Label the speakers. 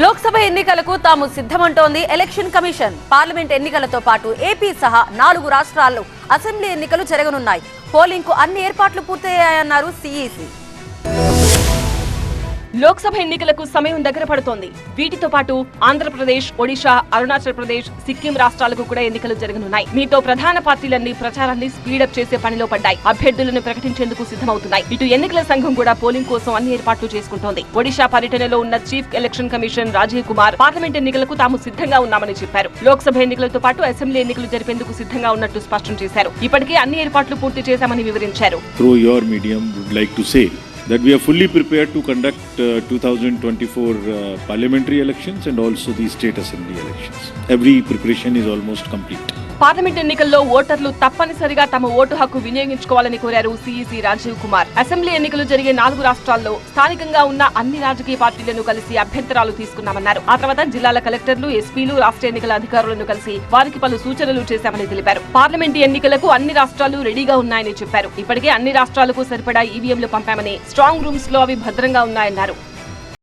Speaker 1: లోక్సభ ఎన్నికలకు తాము సిద్ధమంటోంది election commission. Parliament ఎన్నికలతో పాటు ఏపీ సహా నాలుగు రాష్ట్రాల్లో అసెంబ్లీ ఎన్నికలు జరగనున్నాయి. పోలింగ్కు అన్ని ఏర్పాట్లు పూర్తయ్యాయన్నారు సీఈసీ.
Speaker 2: లోక్సభ ఎన్నికలకు సమయం దగ్గర పడుతోంది. వీటితో పాటు ఆంధ్రప్రదేశ్ ఒడిశా అరుణాచల్ ప్రదేశ్ సిక్కిం రాష్ట్రాలకు కూడా ఎన్నికలు జరగనున్నాయి. మీతో ప్రధాన పార్టీలన్నీ ప్రచారాన్ని స్పీడప్ చేసే పనిలో పడ్డాయి. అభ్యర్థులను ప్రకటించేందుకు సిద్ధమవుతున్నాయి. ఇటు ఎన్నికల సంఘం కూడా పోలింగ్ కోసం అన్ని ఏర్పాట్లు చేసుకుంటోంది. ఒడిశా పర్యటనలో ఉన్న chief election commission Rajiv Kumar parliament ఎన్నికలకు తాము సిద్ధంగా ఉన్నామని చెప్పారు. లోక్సభ ఎన్నికలతో పాటు అసెంబ్లీ ఎన్నికలు జరిపేందుకు సిద్ధంగా ఉన్నట్టు స్పష్టం చేశారు. ఇప్పటికే అన్ని ఏర్పాట్లు పూర్తి చేశామని వివరించారు.
Speaker 3: That we are fully prepared to conduct uh, 2024 uh, parliamentary elections and also the state assembly elections. Every preparation is almost complete.
Speaker 2: Parliament ఎన్నికల్లో ఓటర్లు తప్పనిసరిగా తమ ఓటు హక్కు వినియోగించుకోవాలని కోరారు సీఈసీ రాజీవ్ కుమార్ అసెంబ్లీ ఎన్నికలు జరిగే నాలుగు రాష్ట్రాల్లో స్థానికంగా ఉన్న అన్ని రాజకీయ పార్టీలను కలిసి అభ్యంతరాలు తీసుకున్నామన్నారు ఆ తర్వాత జిల్లాల కలెక్టర్లు ఎస్పీలు రాష్ట్ర ఎన్నికల అధికారులను కలిసి వారికి పలు సూచనలు చేశామని తెలిపారు పార్లమెంట్ ఎన్నికలకు అన్ని రాష్ట్రాలు రెడీగా ఉన్నాయని చెప్పారు ఇప్పటికే అన్ని రాష్ట్రాలకు సరిపడా ఈవీఎంలు పంపామని స్ట్రాంగ్ రూమ్స్లో అవి భద్రంగా ఉన్నాయన్నారు.